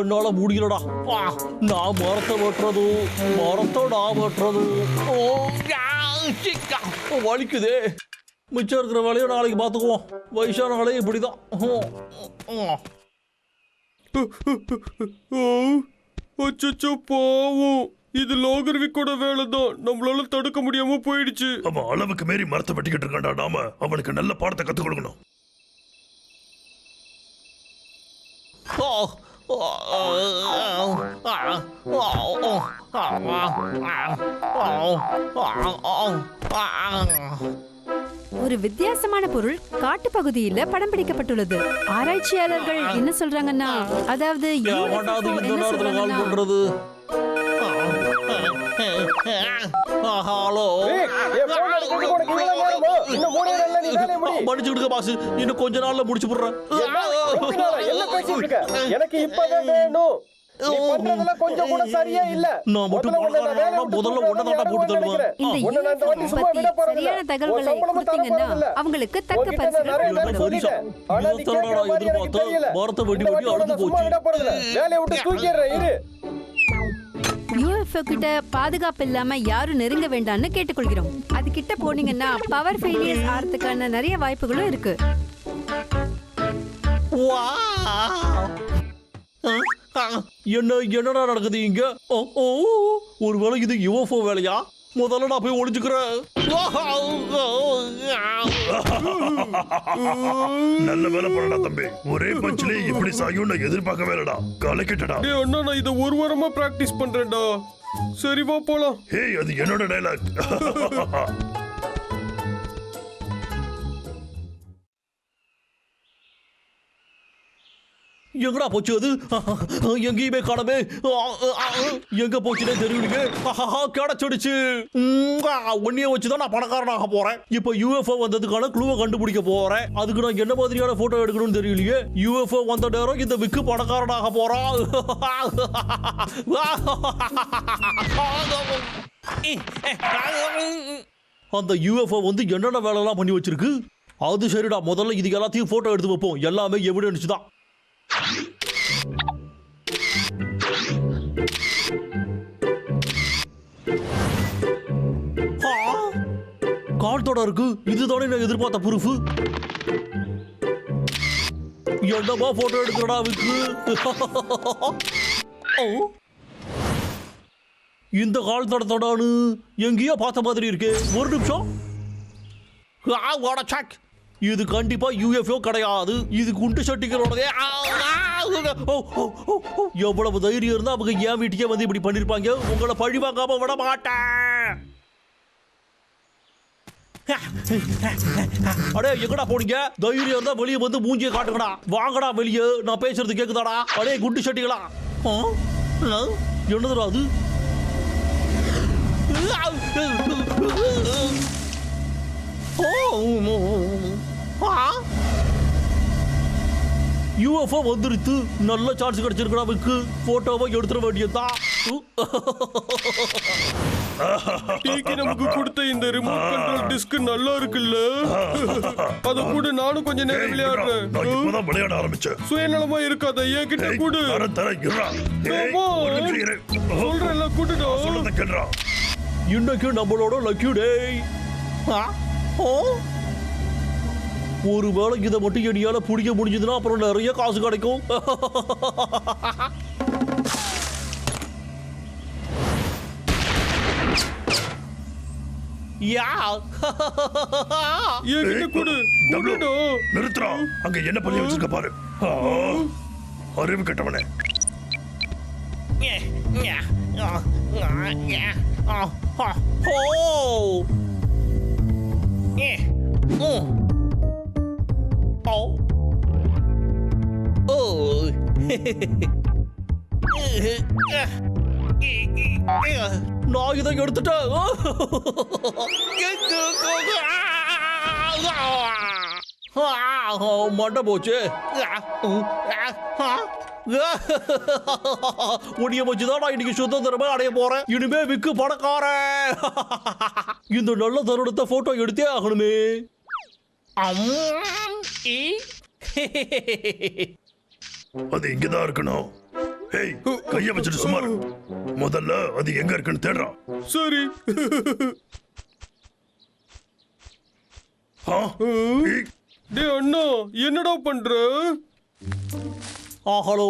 என்னால முடியலடா. வா, நான் மரத்தை வெட்டுறது மரத்தை நான் வெட்டுறது. ஓ, சிக்கா, வலிக்குதே. மிச்சம் இருக்கிற வேலையை நாளைக்கு பார்த்துக்குவோம். வயசான வேலையும் இப்படிதான். அச்சோ பாவம். இது லோகர்விக்கோட வேலை தான் நம்மளால தடுக்க முடியாம போயிடுச்சு. அவன் அளவுக்கு மீறி மரத்தை வெட்டிக்கிட்டு இருக்கான்டா நாம. அவனுக்கு நல்ல பாடத்தை கத்துக் கொடுக்கணும். ஒரு வித்தியாசமான பொருள் காட்டுப்பகுதியில படம் பிடிக்கப்பட்டுள்ளது. ஆராய்ச்சியாளர்கள் என்ன சொல்றாங்கன்னா அதாவது ஹலோ மன்னிச்சுடுங்க பாஸ் இன்னும் கொஞ்ச நாள்ல முடிச்சு போடுறேன். எனக்கு வேணும். கொஞ்சம் கூட சரியா இல்ல. நான் மட்டும் முதல்ல போட்டு தள்ளுவேன். சரியான தகவல்களை கொடுத்தீங்கன்னா போறதில்ல. அவங்களுக்கு தக்க வெட்டி வெட்டி அழுது போச்சு. வேலையை விட்டு தூக்கிடுறேன் இரு. யூஎஃப்ஓ கிட்ட பாதுகாப்பு இல்லாம யாரும் நெருங்க வேண்டாம்னு கேட்டுக்கொள்கிறோம். அது கிட்ட போனீங்கன்னா பவர் ஃபெயிலியர்ஸ் ஆறதுக்கான நிறைய வாய்ப்புகளும் இருக்கு. என்ன என்னடா நடக்குது இங்க? ஓ, ஓ, ஒருவேளை இது யூஎஃப்ஓ வேலையா? முதல்ல நான் போய் ஒளிஞ்சுக்கிறேன். நல்ல வேலை பண்ணடா தம்பி. ஒரே பஞ்சிலே இப்படி சாயும் நான் எதிர்பார்க்கவே இல்லடா. கலக்கிட்டடா டேய் அண்ணா நான் இதை ஒரு வாரமா பிராக்டிஸ் பண்றேன்டா. சரி வா போலாம். ஹேய் அது என்னோட டைலாக் எங்கடா போச்சு அது? எங்கேயுமே காணமே. எங்க போச்சுனே தெரியலையே. கிடைச்சிடுச்சு. ஒன்னிய வச்சுதான் நான் பணக்காரனாக போறேன். இப்ப யூஎஃப்ஓ வந்ததுக்கான குழுவை கண்டுபிடிக்க போறேன். அதுக்கு நான் என்ன மாதிரியான போட்டோ எடுக்கணும்னு தெரியலையே. யூஎஃப்ஓ வந்த நேரம் இந்த விக்கு பணக்காரனாக போறான் அந்த யூஎஃப்ஓ வந்து என்னென்ன வேலைலாம் பண்ணி வச்சிருக்கு? அது சரிடா முதல்ல இது எல்லாத்தையும் போட்டோ எடுத்து வைப்போம். எல்லாமே எவிடன்ஸ் தான். ஆ, இருக்கு. இதுதானே நான் எதிர்பார்த்த ப்ரூஃப் என்னமா போட்டோ எடுக்கிறடா விக்கு இந்த கால் தடத்தோடானு எங்கேயோ பார்த்த மாதிரி இருக்கே. ஒரு நிமிஷம். ஆ, வாடா சாக் இது கண்டிப்பா யூஎஃப்ஓ கிடையாது. இது குண்டு சட்டிகளோடதே. எவ்வளவு தைரியம் இருந்தா அவங்க என் வீட்டுக்கே வந்து இப்படி பண்ணிருப்பாங்க. உங்களை பழி வாங்காம விட மாட்டேன். அடே எங்கடா போனீங்க? தைரியம் இருந்தா வெளியே வந்து மூஞ்சிய காட்டுங்கடா. வாங்கடா வெளியே. நான் பேசுறது கேக்குதாடா? அடே குண்டு சட்டிகளா? ஆ? ஆ? என்னதுடா அது? யூஎஃப்ஓ வந்துருத்து நல்ல சான்ஸ் கிடைச்சிருக்கா அவருக்கு. போட்டோவை எடுத்துட வேண்டியதுதான். டீக்கு நமக்கு கொடுத்த இந்த ரிமோட் கண்ட்ரோல் டிஸ்க் நல்லா இருக்குல்ல? அத கூட நானும் கொஞ்ச நேரம். நான் விளையாடுறேன் இப்பதான் விளையாட ஆரம்பிச்சேன். சுயநலமா இருக்காத என்கிட்ட ஏய், கூடு. சொல்றேன்ல கேளுடா. இன்னைக்கு நம்மளோட லக்கி டேய் ஒருவேளை இதை மட்டும் எடியால பிடிக்க முடிஞ்சதுன்னா அப்புறம் நிறைய காசு கிடைக்கும். நிறுத்துடா. அங்க என்ன பண்ணி வச்சிருக்க பாரு. அறிவு கெட்டவனே. Oh! Oh! Oh! நான் இதை எடுத்துட்டேன் மண்டை போச்சு உடைய வச்சுதான் நான் இன்னைக்கு சுதந்திரமா அடைய போறேன் இனிமே விக்கு பணக்காரன் இந்த நல்ல தருணத்தை போட்டோ எடுத்தே ஆகணுமே அம், ஈ. அது இங்கதான் இருக்கணும். ஏய் கைய வச்சுட்டு சுமார் முதல்ல அது எங்க இருக்குன்னு தேடுறான் சரி. டேய் அண்ணா என்னடா பண்ற? ஆ ஹலோ.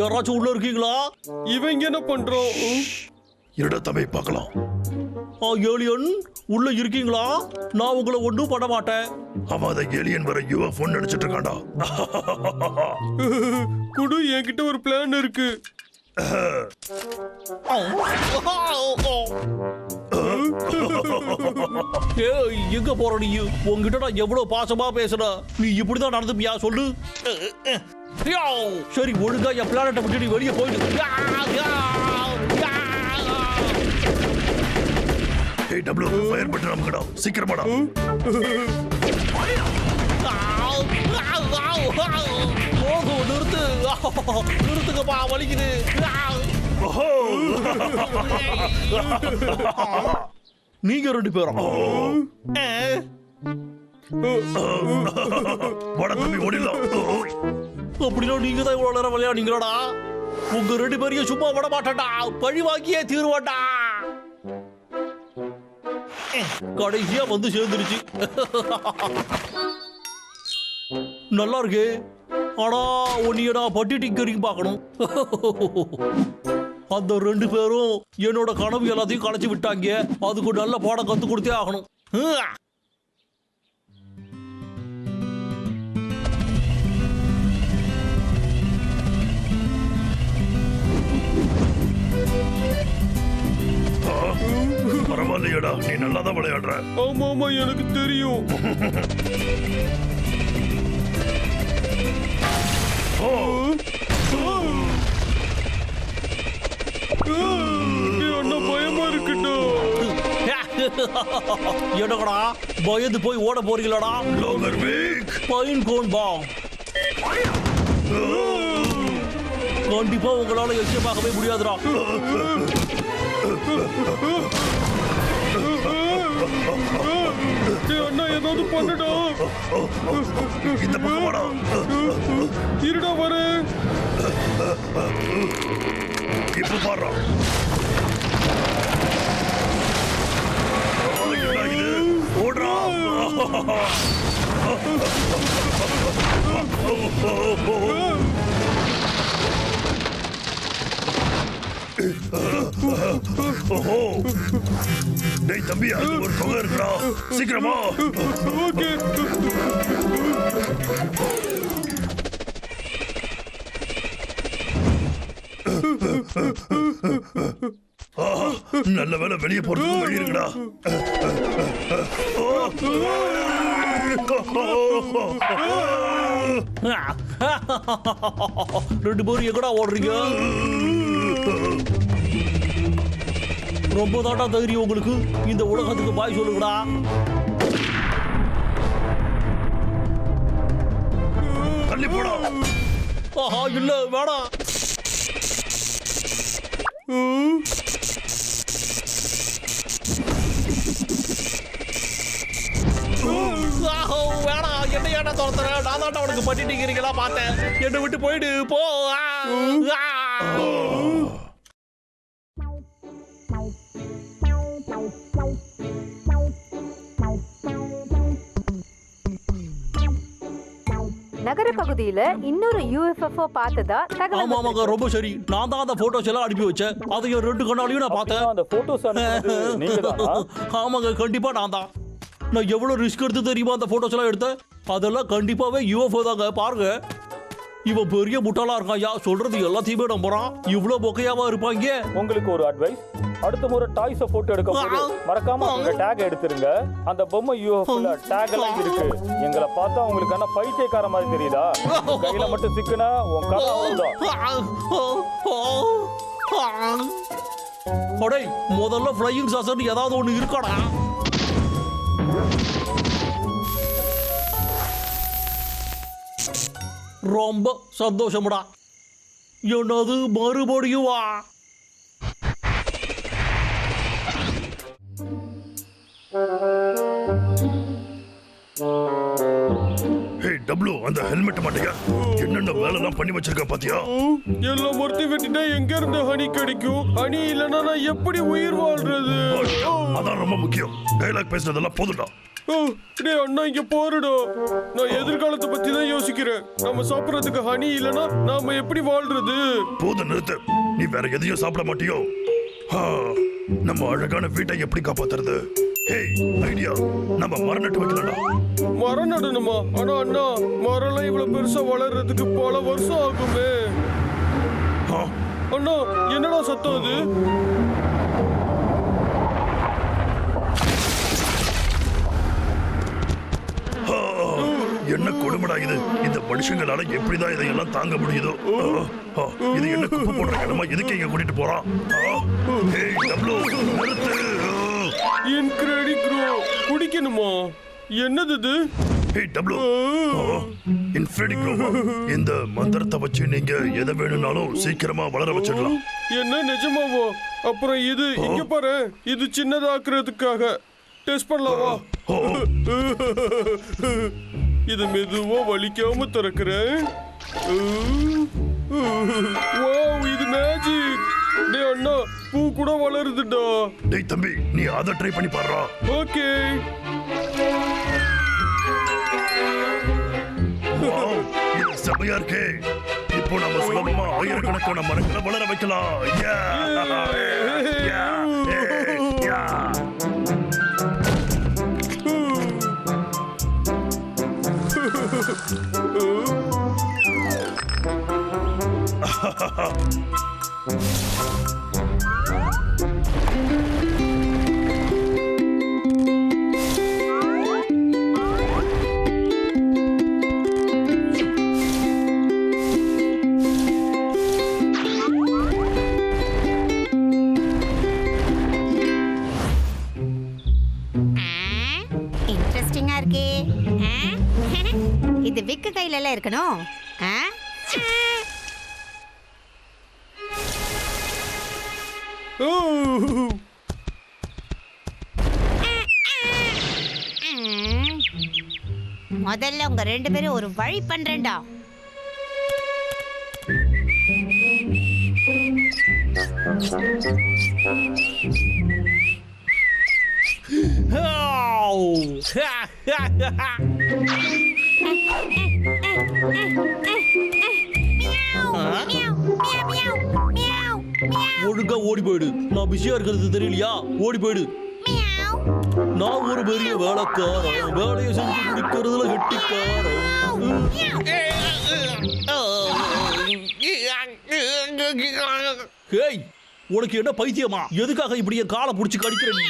யாராச்சும் உள்ள இருக்கீங்களா? இவன் இங்க என்ன பண்றான்? இருடா தம்பி பார்க்கலாம். ஆ ஏலியன். உள்ள இருக்கீங்களா? நான் உங்களை ஒன்றும் பண்ண மாட்டேன். அவன் அதை ஏலியன் வர யூஎஃப்ஓ நினைச்சிட்டு இருக்கான்டா. குடு என்கிட்ட ஒரு பிளான் இருக்கு. ஏய் எங்க போற நீ? உங்ககிட்ட நான் எவ்வளவு பாசமா பேசுறேன் நீ இப்படிதான் நடந்துப்பியா? சொல்லு. சரி ஒழுங்கா என் பிளானட்டை விட்டு நீ வெளியே போயிடு. ஏய் டபுள் ஃபயர் பட்டு நமக்குடா சீக்கிரமாடா. போதும் நிறுத்து நிறுத்துங்கப்பா வலிக்குது. ஓஹோ நீங்க ரெண்டு பேரும். வாடா தம்பி ஓடிடலாம். அப்படின்னா நீங்க தான் இவ்வளவு நேரம் விளையாடுங்களா உங்க ரெண்டு பேரையும் சும்மா விட மாட்டேன்டா பழி வாங்கியே தீருவான்டா. கடைசியா வந்து சேர்ந்துருச்சு. நல்லா இருக்கு ஆனா உன்னைய பட்டி டிங்கரிங் பார்க்கணும். அந்த ரெண்டு பேரும் என்னோட கனவு எல்லாத்தையும் களைச்சு விட்டாங்க. அதுக்கு நல்ல பாடம் கத்து கொடுத்தே ஆகணும். பரவாயில்லையடா நீ நல்லா தான் விளையாடுற ஆமா ஆமா எனக்கு தெரியும் அண்ணா பயமா இருக்குடா என்னடா பயந்து போய் ஓட போறீங்களாடா லோகர் வீக் பைன் கோன் பாம் கண்டிப்பா உங்களால எச்சமாகவே முடியாதுடா டேய் அண்ணா ஏதாவது பண்ணுடா. இந்த பக்கம் வாடா. இருடா வரேன் இப்ப இது? ஓடுறா. டேய் தம்பி அது ஒரு தொகை இருக்குடா. சீக்கிரமா. ஓகே. நல்ல வேலை வெளியே போறதுக்கு வழி இருக்குடா. ரெண்டு பேரும் எங்கடா ஓடுறீங்க? ரொம்ப தாண்டா தைரியம் உங்களுக்கு. இந்த உலகத்துக்கு பாய் சொல்லுங்கடா. தள்ளி போடா. ஆஹா இல்ல வேணாம் என்ன துரத்துற? நான் தாண்டா உனக்கு பண்ணிட்டீங்கிறீங்களா பார்த்தேன். என்னை விட்டு போயிடு போ. நகர பகுதியில இன்னொரு யூஎஃப்எஃப்ஓ பார்த்ததா தகவல் ஆமா ஆமாங்க. ரொம்ப சரி. நான் தான் அந்த போட்டோஸ் எல்லாம் அனுப்பி வச்சேன். அதையும் ரெண்டு கண்ணாலையும் நான் பார்த்தேன். அந்த போட்டோஸ் ஆமாங்க கண்டிப்பா நான் தான். நான் எவ்வளவு ரிஸ்க் எடுத்து தெரியுமா அந்த போட்டோஸ் எல்லாம் எடுத்தேன்? அதெல்லாம் கண்டிப்பாவே யூஎஃப்ஓ தாங்க. பாருங்க. இவன் பெரிய முட்டாளா இருக்கான் யா சொல்றது எல்லாத்தையுமே நம்புறான் இவ்வளவு பொக்கையாவா இருப்பாங்க உங்களுக்கு ஒரு அட்வைஸ் அடுத்த முறை டாய்ஸ போட்டோ எடுக்க போது மறக்காம உங்க டேக் எடுத்துருங்க அந்த பொம்மை யூஎஃப்ல டேக் எல்லாம் இருக்கு எங்களை பார்த்தா உங்களுக்கு என்ன பைத்தியக்கார மாதிரி தெரியுதா கையில மட்டும் சிக்குனா உன் கதை அவ்வளவுதான் முதல்ல ஃப்ளையிங் சாசர் ஏதாவது ஒண்ணு இருக்காடா ரொம்ப சந்தோஷம்டா. என்னது மறுபடியும் வா. ஹே டப்ளு அந்த ஹெல்மெட் மாட்டியா? என்னென்ன வேலைலாம் பண்ணி வச்சிருக்க பாத்தியா? ம், எல்லா மரத்தையும் வெட்டிட்டா எங்க இருந்து ஹனி கிடைக்கும்? ஹனி இல்லைன்னா நான் எப்படி உயிர் வாழ்றது? அதான் ரொம்ப முக்கியம். டைலாக் பேசுறதெல்லாம் போதும்டா. டேய் அண்ணா இங்க போறடா நான் எதிர்காலத்தை பத்தி தான் யோசிக்கிறேன். நம்ம சாப்பிடறதுக்கு ஹனி இல்லைன்னா நாம எப்படி வாழ்றது? போதும் நிறுத்து. நீ வேற எதையும் சாப்பிட மாட்டியோ? நம்ம அழகான வீட்டை எப்படி காப்பாத்துறது? Hey idea. நம்ம மரம் நட்டு வைக்கலாம்டா. மரம் நடணுமா? ஆனா அண்ணா மரம்லாம் இவ்வளவு பெருசா வளர்றதுக்கு பல வருஷம் ஆகுமே. அண்ணா என்னடா சத்தம் அது? கொடுமடா இது இந்த மனுஷங்களால எப்படிதான் இதையெல்லாம் தாங்க முடியுதோ? இது என்ன குப்பை போடுற கிடமா எதுக்கு இங்க கூட்டிட்டு போறான்? ஆ. இன்கிரெடிக்ரோ குடிக்கணுமா? என்னது இது? இந்த மந்திரத்தை வச்சு நீங்க எதை வேணும்னாலும் சீக்கிரமா வளர வச்சிடலாம். என்ன நிஜமாவோ? அப்புறம் இது இங்க பாரு இது சின்னதாக்குறதுக்காக. டெஸ்ட் பண்ணலாமா? இது மெதுவா வலிக்காம திறக்கிறேன். இது மேஜிக். டேய் அண்ணா பூ கூட வளருதுடா. டேய் தம்பி நீ அதை ட்ரை பண்ணி பாடுறா ஓகே. வாவ், இது செமையா இருக்கே. இப்போ நம்ம சுலபமா ஆயிரக்கணக்கான மரங்களை வளர வைக்கலாம். Yeah! Ha ha ha! இருக்கணும் ஆ? முதல்ல உங்க ரெண்டு பேரும் ஒரு வழி பண்றேன்டா. மியாவ், மியாவ், மியாவ், மியாவ், மியாவ், ஒழுங்கா ஓடி போயிடு. நான் பிஸியா இருக்கிறது தெரியலையா? ஓடி போயிடு. நான் ஒரு பெரிய வேலைக்காரன். வேலையை செஞ்சு முடிக்கிறதுல கெட்டிக்காரன். ஹேய் உனக்கு என்ன பைத்தியமா? எதுக்காக இப்படி என் காலை பிடிச்சி கடிக்கிற நீ.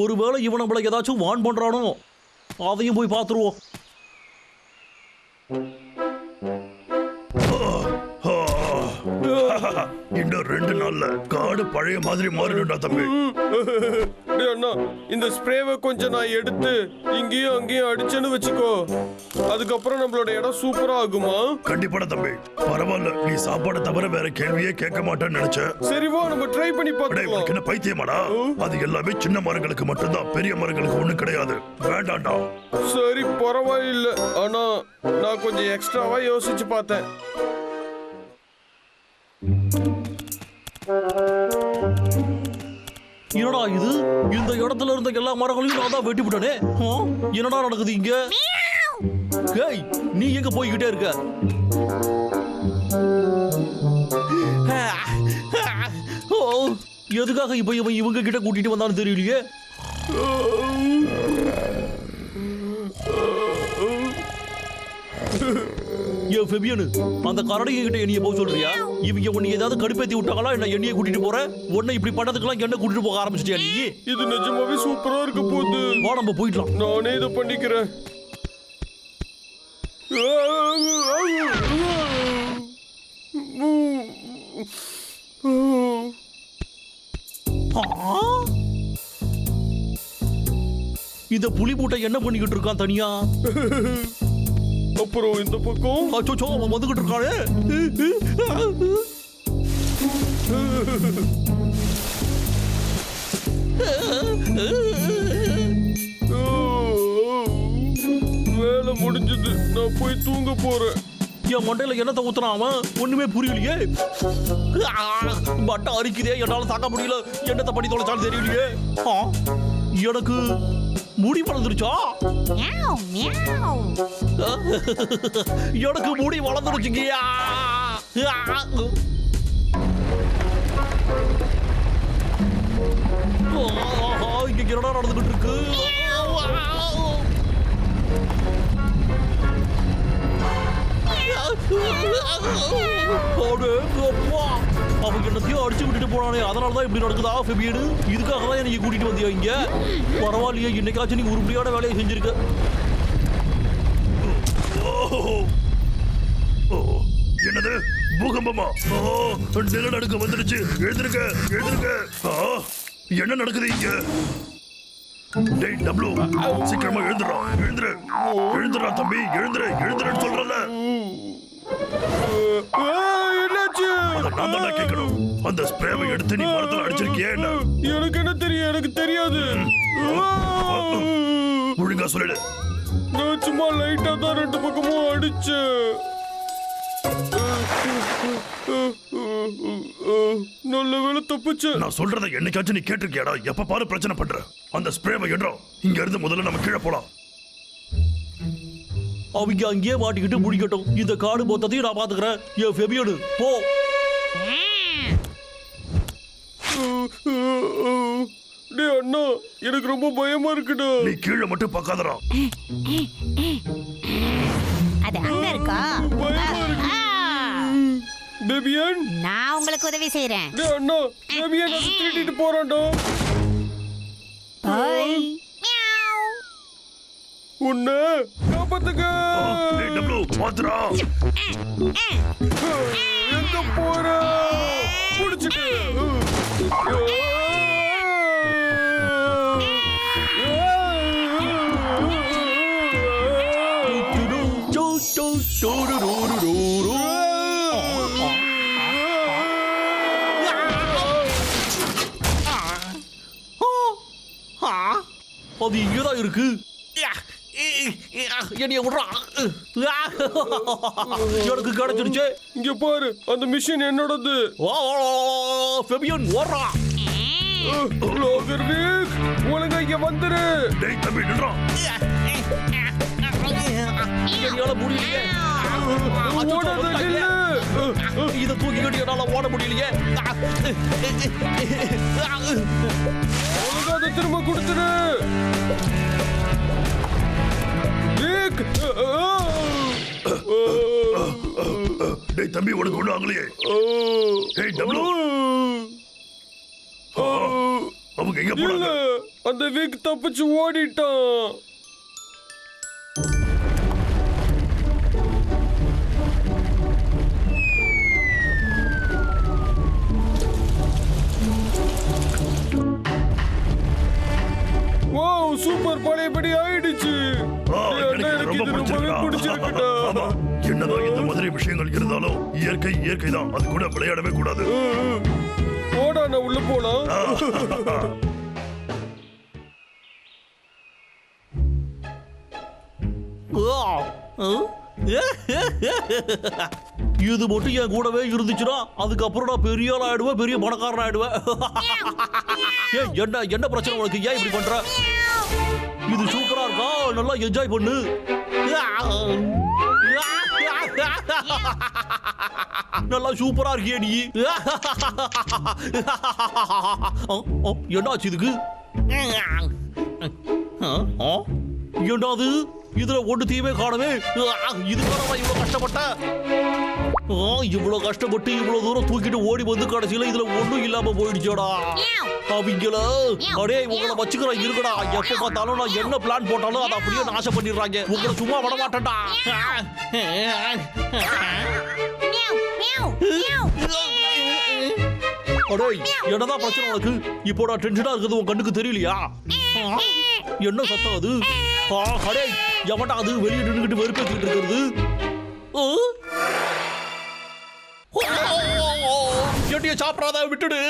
ஒருவேளை இவன் நம்மள ஏதாச்சும் வான் பண்றானோ? அதையும் போய் பார்த்துருவோம் ஆ, இன்னும் ரெண்டு நாள்ல காடு பழைய மாதிரி மாறிடும்டா தம்பி. அண்ணா இந்த ஸ்ப்ரேவை கொஞ்சம் நான் எடுத்து இங்கேயும் அங்கேயும் அடிச்சேன்னு வச்சுக்கோ. அதுக்கப்புறம் நம்மளோட இடம் சூப்பரா ஆகுமா? கண்டிப்பாடா தம்பி. பரவாயில்ல நீ சாப்பாடை தவிர வேற கேள்வியே கேட்க மாட்டேன்னு நினைச்சேன். சரி வா நம்ம ட்ரை பண்ணி பார்க்கலாம் என்ன பைத்தியமாடா? அது எல்லாமே சின்ன மரங்களுக்கு மட்டும்தான் பெரிய மரங்களுக்கு ஒண்ணு கிடையாது. வேண்டாம்டா. சரி பரவாயில்ல. ஆனா நான் கொஞ்சம் எக்ஸ்ட்ராவா யோசிச்சு பார்த்தேன். என்னடா இது? இந்த இடத்துல இருந்த எல்லா மரங்களையும் நான் தான் வெட்டி விட்டனே. என்னடா நடக்குது இங்க? ஏய் நீ எங்க போய்கிட்டே இருக்க? ஓ எதுக்காக இப்ப இவன் இவங்க கிட்ட கூட்டிட்டு வந்தான்னு தெரியலையே? ஃபெபியனு? அந்த கரடிங்க கிட்ட என்னைய போக சொல்றியா? இவங்க உன்னை ஏதாவது கடுப்பேத்தி விட்டாங்களா? என்ன என்னைய கூட்டிட்டு போற? உன்னை இப்படி பண்ணதுக்கெல்லாம் என்ன கூட்டிட்டு போக ஆரம்பிச்சிட்டியா நீ? இது நிஜமாவே சூப்பரா இருக்க போகுது. வா நம்ம போயிடலாம். நானே இதை பண்ணிக்கிறேன்? இந்த புலி மூட்டை என்ன பண்ணிக்கிட்டு இருக்கான் தனியா? அப்புறம் இந்த பக்கம்? அச்சோ அவன் வந்துகிட்டு இருக்கானே வேலை முடிஞ்சது. நான் போய் தூங்க போறேன். என் மண்டையில என்னத்தை ஊத்துறான் அவன்? ஒண்ணுமே புரியலையே. மட்டை அரிக்குதே. என்னால தாக்க முடியல. என்னத்தை பண்ணி தொலைச்சாலும் தெரியலையே. எனக்கு முடி வளர்ந்துருச்சா? எனக்கு முடி வளர்ந்துருச்சுங்கய்யா. ஆ, இங்க என்னடா நடந்துகிட்டு இருக்கு அடேங்கப்பா. அவங்க என்னத்தையும் அடிச்சு விட்டுட்டு போனானே. அதனால தான் இப்படி நடக்குதா ஃபெபியனு இதுக்காக தான் எனக்கு கூட்டிட்டு வந்தியா இங்க? பரவாயில்லையே இன்னைக்காச்சும் நீ உருப்படியான வேலையை செஞ்சிருக்க. என்னது? பூகம்பமா? ஓ நிலநடுக்கம் வந்துடுச்சு. எழுந்திருக்க எழுந்திருக்க என்ன நடக்குது இங்க? டேய் டப்ளு சீக்கிரமா எழுந்துடா எழுந்துரு எழுந்துடா தம்பி எழுந்துரு எழுந்துருன்னு சொல்றல நான் தான் கேட்கணும். அந்த ஸ்ப்ரேவை எடுத்து நீ மரத்துல அடிச்சிருக்கியே என்ன? எனக்கு என்ன தெரியும்? எனக்கு தெரியாது. ஒழுங்கா சொல்லிடு. சும்மா லைட்டா தான் ரெண்டு பக்கமும் அடிச்சேன் நல்ல வேலை தப்பிச்சேன் நான் சொல்றதை என்னைக்காச்சும் நீ கேட்டிருக்கியாடா? எப்ப பாரு பிரச்சனை பண்ற. அந்த ஸ்ப்ரேவை எடுறோம். இங்க இருந்து முதல்ல நம்ம கீழே போலாம். அவங்க அங்கேயே மாட்டிக்கிட்டு முடிக்கட்டும். இந்த காடு மொத்தத்தையும் நான் பாத்துக்கிறேன். என் ஃபெபியனு போ. டேய் அண்ணா எனக்கு ரொம்ப பயமா இருக்குடா. நீ கீழே மட்டும் பார்க்காதடா. இருக்கா. பயமா நான் உங்களுக்கு உதவி செய்றேன். டேய் அண்ணா டேபியன் அதை திருடிட்டு போறான்டா. மியாவ். உன்னை காப்பாத்துக்க டேய் டப்ளு பாத்துடா எங்க போற? புடிச்சிட்டு அது இங்கதான் இருக்கு எனக்கு கிடைச்சிருச்சு இங்க பாரு அந்த மிஷின் என்னோடது ஃபெபியன் ஓடுறா ஒழுங்கா இங்க வந்துரு டேய் தம்பி நின்றா முடியலையே இதை தூக்கிக்கிட்டு என்னால ஓட முடியலையே. அதை திரும்ப கொடுத்துரு வீக் டேய் தம்பி உனக்கு ஒண்ணு ஆகலையே. டேய் டப்ளு. அவங்க எங்க போனாங்க? அந்த வீக் தப்பிச்சு ஓடிட்டான். பிடிச்சிருக்குடா. பிடிச்சிருக்குடா. ஆமா என்னதான் இந்த மாதிரி விஷயங்கள் இருந்தாலும் இயற்கை இயற்கை தான் அது கூட விளையாடவே கூடாது. ஓடா நான் உள்ள போலாம். இது மட்டும் என் கூடவே இருந்துச்சுன்னா அதுக்கப்புறம் நான் பெரிய ஆள் ஆயிடுவேன் பெரிய பணக்காரன் ஆயிடுவேன் என்ன என்ன பிரச்சனை உனக்கு? ஏன் இப்படி பண்ற? இது சூப்பரா இருக்கா? நல்லா என்ஜாய் பண்ணு. நல்லா சூப்பரா இருக்கியே நீ. என்னாச்சு இதுக்கு? என்னது இதுல தீவே காணவே ஆ, இதுக்காக இவ்வளவு கஷ்டப்பட்ட? இவ்வளவு கஷ்டப்பட்டு இவ்வளவு தூரம் தூக்கிட்டு ஓடி வந்து கடைசியில இதுல ஒண்ணும் இல்லாம போயிடுச்சோடா. அவங்கள அடே உங்களை வச்சுக்கிறேன் இருக்குடா எப்ப பார்த்தாலும் நான் என்ன பிளான் போட்டாலும் அதை அப்படியே நாசம் பண்ணிடுறாங்க. உங்களை சும்மா விட மாட்டேன்டா. மியாவ் என்னதான் பிரச்சனை உனக்கு இப்போ நான் டென்ஷனா இருக்குது உன் கண்ணுக்கு தெரியலையா ஆ, என்ன சத்தம் அது ஆ, அடே எவன்டா அது வெளியே நின்றுகிட்டு வெறுப்பேத்திட்டு இருக்கிறது ஆ? என்னைய சாப்பிடாத விட்டுடு